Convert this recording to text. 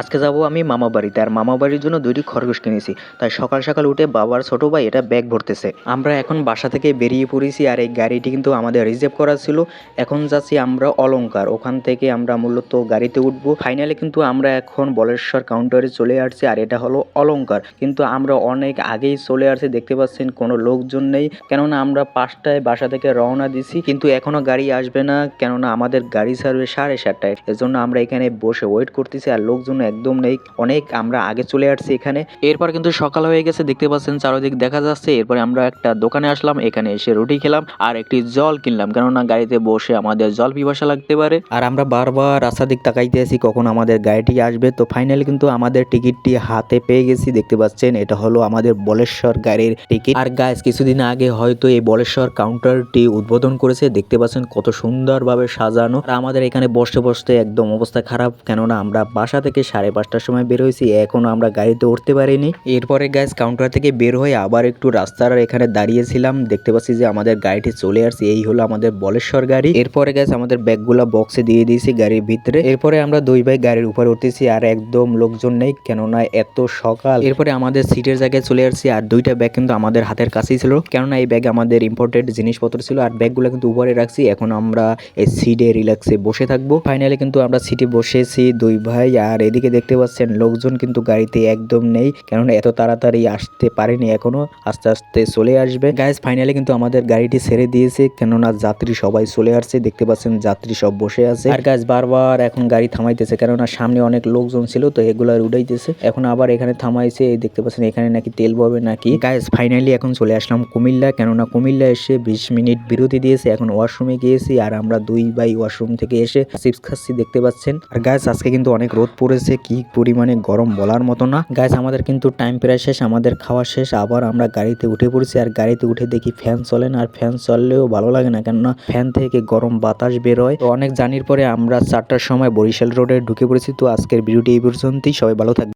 আজকে যাব আমি মামা বাড়িতে। আর মামা বাড়ির জন্য দুইটি খরগোশ কিনেছি। তাই সকাল সকাল উঠে বাবার ছোট ভাই এটা ব্যাগ ভরতেছে। আমরা এখন বাসা থেকে বেরিয়ে পড়েছি আর এই গাড়িটি কিন্তু আমাদের রিজার্ভ করা ছিল। এখন যাচ্ছি আমরা অলংকার। ওখান থেকে আমরা মূলত গাড়িতে উঠবো। ফাইনালি কিন্তু আমরা এখন বলেশ্বর কাউন্টারে চলে আসছি আর এটা হলো অলংকার। কিন্তু আমরা অনেক আগেই চলে আসছি, দেখতে পাচ্ছেন কোনো লোকজন নেই। কেননা আমরা পাঁচটায় বাসা থেকে রওনা দিছি, কিন্তু এখনও গাড়ি আসবে না। কেননা আমাদের গাড়ি ছাড়বে সাড়ে সাতটায়। এজন্য আমরা এখানে বসে ওয়েট করতেছি আর লোকজন একদম নেই। অনেক আমরা আগে চলে আসছি এখানে। এরপর কিন্তু সকাল হয়ে গেছে, দেখতে পাচ্ছেন চারদিক দেখা যাচ্ছে। এরপরে আমরা একটা দোকানে আসলাম, এখানে এসে রুটি খেলাম আর একটি জল কিনলাম। কেননা গাড়িতে বসে আমাদের জল পিপাসা লাগতে পারে। আর আমরা বারবার রাস্তা দিক তাকাইতে আছি, কখন আমাদের গাড়িটি আসবে। তো ফাইনালি কিন্তু আমাদের টিকিটটি হাতে পেয়ে গেছি, দেখতে পাচ্ছেন। এটা হলো আমাদের বলেশ্বর গাড়ির টিকিট। আর গাইস কিছুদিন আগে হয়তো এই বলেশ্বর কাউন্টারটি উদ্বোধন করেছে। দেখতে পাচ্ছেন কত সুন্দরভাবে সাজানো। আর আমাদের এখানে বসতে বসতে একদম অবস্থা খারাপ। কেননা আমরা বাসা থেকে সাড়ে পাঁচটার সময় বের হয়েছি, এখনও আমরা গাড়িতে উঠতে পারিনি। এরপরে গ্যাস কাউন্টার থেকে বের হয়ে আবার একটু রাস্তার এখানে দাঁড়িয়েছিলাম। দেখতে পাচ্ছি যে আমাদের গাড়িটি চলে আসছে, এই হলো আমাদের বলেশ্বর গাড়ি। এরপরে গ্যাস আমাদের ব্যাগগুলা বক্সে দিয়ে দিয়েছি গাড়ির ভিতরে। এরপরে আমরা দুই ভাই গাড়ির উপরে উঠতেছি, আর একদম লোকজন নেই, কেননা এত সকাল। এরপরে আমাদের সিটের জায়গায় চলে আসছি, আর দুইটা ব্যাগ কিন্তু আমাদের হাতের কাছেই ছিল। কেননা এই ব্যাগে আমাদের ইম্পর্টেন্ট জিনিসপত্র ছিল, আর ব্যাগগুলো কিন্তু উপরে রাখছি। এখন আমরা এই সিটে রিল্যাক্সে বসে থাকব। ফাইনালি কিন্তু আমরা সিটে বসেছি, দুই ভাই আর এদিকে দেখতে পাচ্ছেন লোকজন কিন্তু গাড়িতে একদম নেই, কেননা এত তাড়াতাড়ি আসতে পারেনি এখনও, আস্তে আস্তে চলে আসবে। গাইজ ফাইনালি কিন্তু আমাদের গাড়িটি ছেড়ে দিয়েছে, কেননা যাত্রী সবাই চলে আসছে, দেখতে পাচ্ছেন যাত্রী সব বসে আছে। আর গাইজ বারবার এখন গাড়ি থামাইতেছে, কেননা সামনে অনেক লোকজন ছিল, তো এগুলার উঠাইতেছে এখন আবার এখানে থামাইছে দেখতে পাচ্ছেন এখানে নাকি তেল পাবে নাকি। গাইজ ফাইনালি এখন চলে আসলাম কুমিল্লা, কেননা কুমিল্লা এসে বিশ মিনিট বিরতি দিয়েছে, এখন ওয়াশরুমে গিয়েছি, আর আমরা দুই বাই ওয়াশরুম থেকে এসে চিপস খাচ্ছি, দেখতে পাচ্ছেন। আর গাইজ আজকে কিন্তু অনেক রোদ পড়েছে কি পরিমাণে গরম বলার মতো না। গাছ আমাদের কিন্তু টাইম প্রায় শেষ, আমাদের খাওয়া শেষ। আবার আমরা গাড়িতে উঠে পড়েছি আর গাড়িতে উঠে দেখি ফ্যান চলে না, আর ফ্যান চললেও ভালো লাগে না কেননা ফ্যান থেকে গরম বাতাস বেরোয় তো অনেক জানির পরে আমরা চারটার সময় বরিশাল রোডে ঢুকে পড়েছি। তো আজকের ভিডিওটি এই পর্যন্তই। সবাই ভালো থাকবে